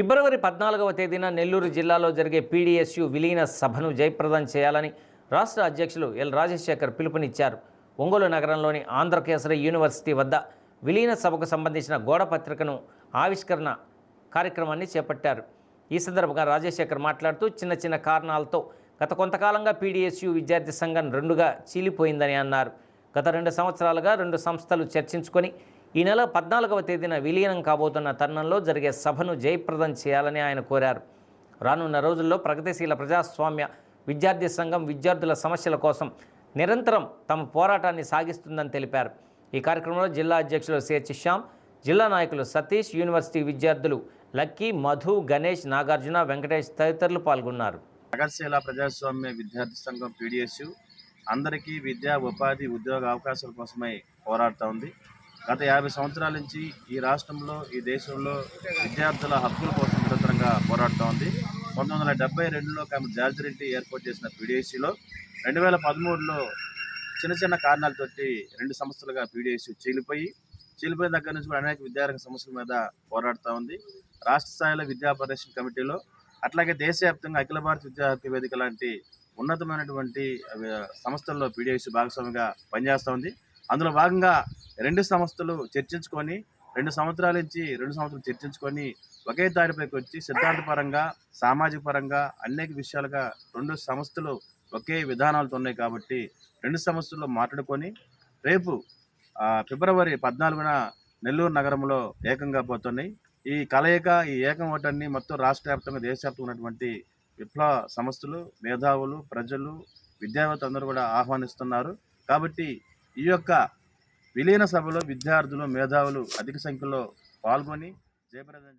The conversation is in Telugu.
ఫిబ్రవరి పద్నాలుగవ తేదీన నెల్లూరు జిల్లాలో జరిగే పీడీఎస్యు విలీన సభను జయప్రదం చేయాలని రాష్ట్ర అధ్యక్షులు ఎల్ రాజశేఖర్ పిలుపునిచ్చారు. ఒంగోలు నగరంలోని ఆంధ్రకేసరి యూనివర్సిటీ వద్ద విలీన సభకు సంబంధించిన గోడ పత్రికను ఆవిష్కరణ కార్యక్రమాన్ని చేపట్టారు. ఈ సందర్భంగా రాజశేఖర్ మాట్లాడుతూ చిన్న చిన్న కారణాలతో గత కొంతకాలంగా పీడీఎస్యు విద్యార్థి సంఘం రెండుగా చీలిపోయిందని అన్నారు. గత రెండు సంవత్సరాలుగా రెండు సంస్థలు చర్చించుకొని ఈ నెల పద్నాలుగవ తేదీన విలీనం కాబోతున్న తరుణంలో జరిగే సభను జయప్రదం చేయాలని ఆయన కోరారు. రానున్న రోజుల్లో ప్రగతిశీల ప్రజాస్వామ్య విద్యార్థి సంఘం విద్యార్థుల సమస్యల కోసం నిరంతరం తమ పోరాటాన్ని సాగిస్తుందని తెలిపారు. ఈ కార్యక్రమంలో జిల్లా అధ్యక్షులు సిహెచ్ శ్యామ్ జిల్లా నాయకులు సతీష్ యూనివర్సిటీ విద్యార్థులు లక్కీ మధు గణేష్ నాగార్జున వెంకటేష్ తదితరులు పాల్గొన్నారు. నగరశీల ప్రజాస్వామ్య విద్యార్థి సంఘం పీడిఎస్యు అందరికీ విద్యా ఉపాధి ఉద్యోగ అవకాశాల కోసమై పోరాడుతూ ఉంది. గత యాభై సంవత్సరాల నుంచి ఈ రాష్ట్రంలో ఈ దేశంలో విద్యార్థుల హక్కుల కోసం నిరంతరంగా పోరాడుతూ ఉంది. పంతొమ్మిది వందల డెబ్బై రెండులో ఆమె జార్జ్ రెడ్డి ఏర్పాటు చేసిన పీడిఎస్సీలో రెండు వేల పదమూడులో చిన్న చిన్న కారణాలతోటి రెండు సంస్థలుగా పీడిఎస్సీ చీలిపోయి చీలిపోయిన దగ్గర నుంచి కూడా అనేక విద్యారంగ సమస్యల మీద పోరాడుతూ ఉంది. రాష్ట్ర స్థాయిలో విద్యా పరిరక్షణ కమిటీలో అట్లాగే దేశవ్యాప్తంగా అఖిల భారత విద్యార్థి వేదిక లాంటి ఉన్నతమైనటువంటి సంస్థల్లో పీడిఎస్సీ భాగస్వామిగా పనిచేస్తూ ఉంది. అందులో భాగంగా రెండు సంస్థలు చర్చించుకొని రెండు సంవత్సరాల నుంచి రెండు సంవత్సరాలు చర్చించుకొని ఒకే దారిపైకి వచ్చి సిద్ధాంతపరంగా సామాజిక పరంగా అనేక విషయాలుగా రెండు సంస్థలు ఒకే విధానాలతో ఉన్నాయి కాబట్టి రెండు సంస్థలు మాట్లాడుకొని రేపు ఫిబ్రవరి పద్నాలుగున నెల్లూరు నగరంలో ఏకంగా పోతున్నాయి. ఈ కలయిక ఈ ఏకం ఓటాన్ని మొత్తం రాష్ట్ర వ్యాప్తంగా దేశవ్యాప్తంగా ఉన్నటువంటి విప్లవ సంస్థలు మేధావులు ప్రజలు విద్యావేత్తలు అందరూ కూడా ఆహ్వానిస్తున్నారు. కాబట్టి ఈ యొక్క విలీన సభలో విద్యార్థులు మేధావులు అధిక సంఖ్యలో పాల్గొని జయప్రదం